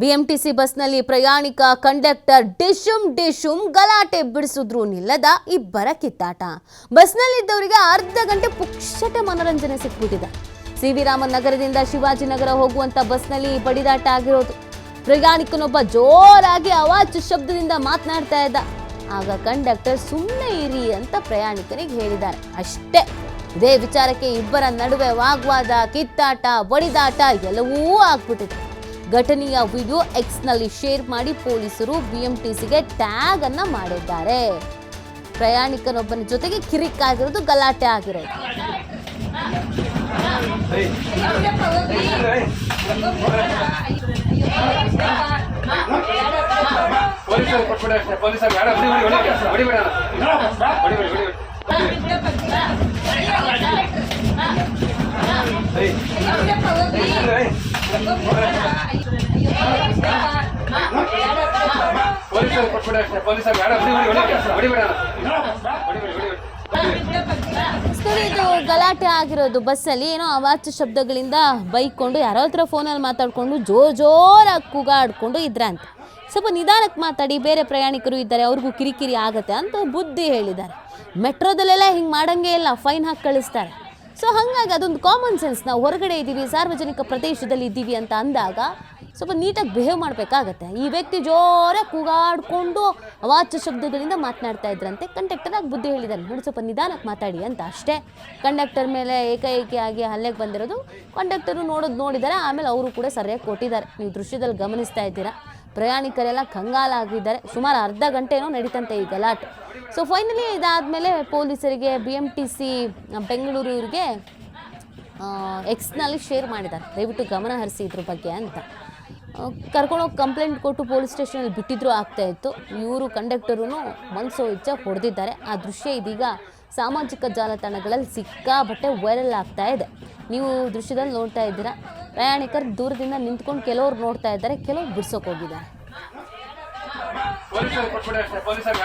BMTC ಬಸ್ನಲ್ಲಿ ಪ್ರಯಾಣಿಕ conductor ಡಿಶುಮ್ ಡಿಶುಮ್ ಗಲಾಟೆ ಬಿಡಿಸಿದ್ರು ನಿಲ್ಲದ ಇಬ್ಬರ ಕಿತ್ತಾಟ. ಬಸ್ನಲ್ಲಿದ್ದವರಿಗೆ ಅರ್ಧ ಗಂಟೆ ಪುಕ್ಷಟ ಮನೋರಂಜನೆ ಸಿಕ್ಬಿಟ್ಟಿದೆ. ಸಿ ವಿ ರಾಮನ್ ನಗರದಿಂದ ಶಿವಾಜಿನಗರ ಹೋಗುವಂತ ಬಸ್ನಲ್ಲಿ ಬಡಿದಾಟ ಆಗಿರೋದು. ಪ್ರಯಾಣಿಕನೊಬ್ಬ ಜೋರಾಗಿ ಅವಾಜ್ ಶಬ್ದದಿಂದ ಮಾತನಾಡ್ತಾ ಇದ್ದ. ಆಗ ಕಂಡಕ್ಟರ್ ಸುಮ್ಮನೆ ಇರಿ ಅಂತ ಪ್ರಯಾಣಿಕರಿಗೆ ಹೇಳಿದ್ದಾರೆ. ಅಷ್ಟೇ. ಇದೇ ವಿಚಾರಕ್ಕೆ ಇಬ್ಬರ ನಡುವೆ ವಾಗ್ವಾದ, ಕಿತ್ತಾಟ ಬಡಿದಾಟ ಎಲ್ಲವೂ ಆಗ್ಬಿಟ್ಟಿದೆ. ಘಟನೆಯ ವಿಡಿಯೋ ಎಕ್ಸ್ನಲ್ಲಿ ಶೇರ್ ಮಾಡಿ ಪೊಲೀಸರು ಬಿಎಂಟಿಸಿಗೆ ಟ್ಯಾಗ್ ಅನ್ನ ಮಾಡಿದ್ದಾರೆ. ಪ್ರಯಾಣಿಕನೊಬ್ಬನ ಜೊತೆಗೆ ಕಿರಿಕಾಗಿರೋದು ಗಲಾಟೆ ಆಗಿರೋದು. ಕೊಟ್ಬಿಡ ಅಷ್ಟೇ ಪೊಲೀಸರು ಬೇಡ ಬಿಡಿ ಬಿಡಿ ಹೊಡಿ ಹೊಡಿಬೇಡ ಹೊಡಿ ಬಿಡಿ ಹೊಡಿ ಪೊಲೀಸರು ಕೊಟ್ಬಿಡ ಅಷ್ಟೇ ಪೊಲೀಸರು ಬೇಡ ಬಿಡಿ ಬಿಡಿ ಹೊಡಿಬೇಡ ಹೊಡಿ ಬಿಡಿ ಹೊಡಿ ಸ್ನೇಹಿತರೆ, ಇದು ಗಲಾಟೆ ಆಗಿರೋದು ಬಸ್ಸಲ್ಲಿ. ಏನೋ ಅವಾಚ್ಯ ಶಬ್ದಗಳಿಂದ ಬೈಕೊಂಡು ಯಾರೋ ಹತ್ರ ಫೋನಲ್ಲಿ ಮಾತಾಡ್ಕೊಂಡು ಜೋ ಜೋರಾಗಿ ಕೂಗಾಡ್ಕೊಂಡು ಇದ್ರಂತೆ. ಸ್ವಲ್ಪ ನಿಧಾನಕ್ಕೆ ಮಾತಾಡಿ, ಬೇರೆ ಪ್ರಯಾಣಿಕರು ಇದ್ದಾರೆ, ಅವ್ರಿಗೂ ಕಿರಿಕಿರಿ ಆಗುತ್ತೆ ಅಂತ ಬುದ್ಧಿ ಹೇಳಿದ್ದಾರೆ. ಮೆಟ್ರೋದಲ್ಲೆಲ್ಲ ಹಿಂಗೆ ಮಾಡಂಗೆ ಇಲ್ಲ, ಫೈನ್ ಹಾಕಿ ಕಳಿಸ್ತಾರೆ. ಸೊ ಹಾಗಾಗಿ ಅದೊಂದು ಕಾಮನ್ ಸೆನ್ಸ್ ನಾವು ಹೊರಗಡೆ ಇದ್ದೀವಿ, ಸಾರ್ವಜನಿಕ ಪ್ರದೇಶದಲ್ಲಿ ಇದ್ದೀವಿ ಅಂತ ಅಂದಾಗ ಸ್ವಲ್ಪ ನೀಟಾಗಿ ಬಿಹೇವ್ ಮಾಡಬೇಕಾಗತ್ತೆ. ಈ ವ್ಯಕ್ತಿ ಜೋರಾಗಿ ಕೂಗಾಡಿಕೊಂಡು ಅವಾಚ್ಯ ಶಬ್ದಗಳಿಂದ ಮಾತನಾಡ್ತಾ ಇದ್ರಂತೆ. ಕಂಡಕ್ಟರ್ ಆಗಿ ಬುದ್ಧಿ ಹೇಳಿದ್ದಾರೆ ನೋಡಿ ಸ್ವಲ್ಪ ನಿಧಾನಕ್ಕೆ ಮಾತಾಡಿ ಅಂತ ಅಷ್ಟೇ. ಕಂಡಕ್ಟರ್ ಮೇಲೆ ಏಕೈಕಿಯಾಗಿ ಹಲ್ಲೆಗೆ ಬಂದಿರೋದು ಕಂಡಕ್ಟರು ನೋಡೋದು ನೋಡಿದ್ದಾರೆ ಆಮೇಲೆ ಅವರು ಕೂಡ ಸರಿಯಾಗಿ ಕೊಟ್ಟಿದ್ದಾರೆ. ನೀವು ದೃಶ್ಯದಲ್ಲಿ ಗಮನಿಸ್ತಾ ಇದ್ದೀರಾ? ಪ್ರಯಾಣಿಕರೆಲ್ಲ ಕಂಗಾಲಾಗಿದ್ದಾರೆ. ಸುಮಾರು ಅರ್ಧ ಗಂಟೆ ಏನೋ ನಡೀತಂತೆ ಈ ಗಲಾಟೆ. ಸೊ ಫೈನಲಿ ಇದಾದಮೇಲೆ ಪೊಲೀಸರಿಗೆ B M T C Bengaluru ಇವ್ರಿಗೆ ಎಕ್ಸ್ನಲ್ಲಿ ಶೇರ್ ಮಾಡಿದ್ದಾರೆ. ದಯವಿಟ್ಟು ಗಮನ ಹರಿಸಿ ಇದ್ರ ಬಗ್ಗೆ ಅಂತ. ಕರ್ಕೊಂಡೋಗಿ ಕಂಪ್ಲೇಂಟ್ ಕೊಟ್ಟು ಪೊಲೀಸ್ ಸ್ಟೇಷನಲ್ಲಿ ಬಿಟ್ಟಿದ್ರು ಆಗ್ತಾ ಇತ್ತು. ಇವರು ಕಂಡಕ್ಟರೂ ಮನಸೋ ಇಚ್ಛ ಹೊಡೆದಿದ್ದಾರೆ. ಆ ದೃಶ್ಯ ಇದೀಗ ಸಾಮಾಜಿಕ ಜಾಲತಾಣಗಳಲ್ಲಿ ಸಿಕ್ಕಾಬಟ್ಟೆ ವೈರಲ್ ಆಗ್ತಾ ಇದೆ. ನೀವು ದೃಶ್ಯದಲ್ಲಿ ನೋಡ್ತಾ ಇದ್ದೀರಾ, ಪ್ರಯಾಣಿಕರು ದೂರದಿಂದ ನಿಂತ್ಕೊಂಡು ಕೆಲವರು ನೋಡ್ತಾ ಇದ್ದಾರೆ, ಕೆಲವರು ಬಿಡ್ಸೋಕೆ ಹೋಗಿದ್ದಾರೆ. ಪೊಲೀಸರು